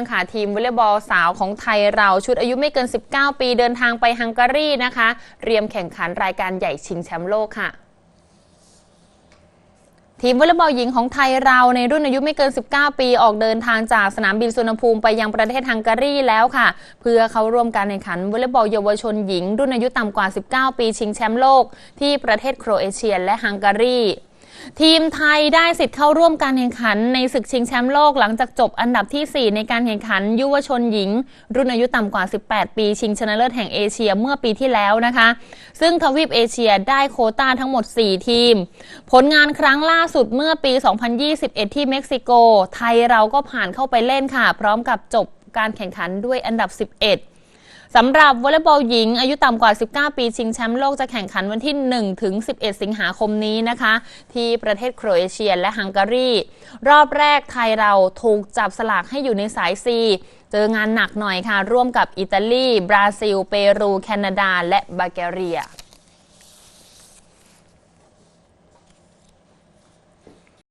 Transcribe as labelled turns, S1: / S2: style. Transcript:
S1: างค่ะ ทีมวอลเลย์บอลสาวของไทยเราชุดอายุไม่เกิน 19 ปีเดินทางไปฮังการีนะคะเตรียมแข่งขันรายการใหญ่ชิงแชมป์โลกค่ะทีมวอลเลย์บอลหญิงของไทยเราในรุ่นอายุไม่เกิน 19 ปี ออกเดินทางจากสนามบินสุวรรณภูมิไปยังประเทศฮังการีแล้วค่ะ เพื่อเข้าร่วมการแข่งขันวอลเลย์บอลเยาวชนหญิง รุ่นอายุต่ำกว่า 19 ปีชิงแชมป์โลก ที่ประเทศโครเอเชียและฮังการี ทีมไทยได้สิทธิ์เข้าร่วมการแข่งขันในศึกชิงแชมป์โลกหลังจากจบอันดับทีสี่ 4 ในการแข่งขันยุวชนหญิง รุ่นอายุต่ำกว่า 18 ปีชิงชนะเลิศแห่งเอเชียเมื่อปีที่แล้วนะคะ ซึ่งทวีปเอเชียได้โคต้าทั้งหมด 4 ทีม ผลงานครั้งล่าสุดเมื่อปี 2021 ที่เม็กซิโก ไทยเราก็ผ่านเข้าไปเล่นค่ะ พร้อมกับจบการแข่งขันด้วยอันดับ 11 สำหรับวอลเลย์บอลหญิง อายุต่ำกว่า 19 ปีชิงแชมป์โลกจะแข่งขันวันที่ 1 ถึง 11 สิงหาคมนี้นะคะ ที่ประเทศโครเอเชียและฮังการี รอบแรกไทยเราถูกจับสลากให้อยู่ในสาย C เจองานหนักหน่อยค่ะ ร่วมกับอิตาลี บราซิล เปรู แคนาดา และบัลแกเรีย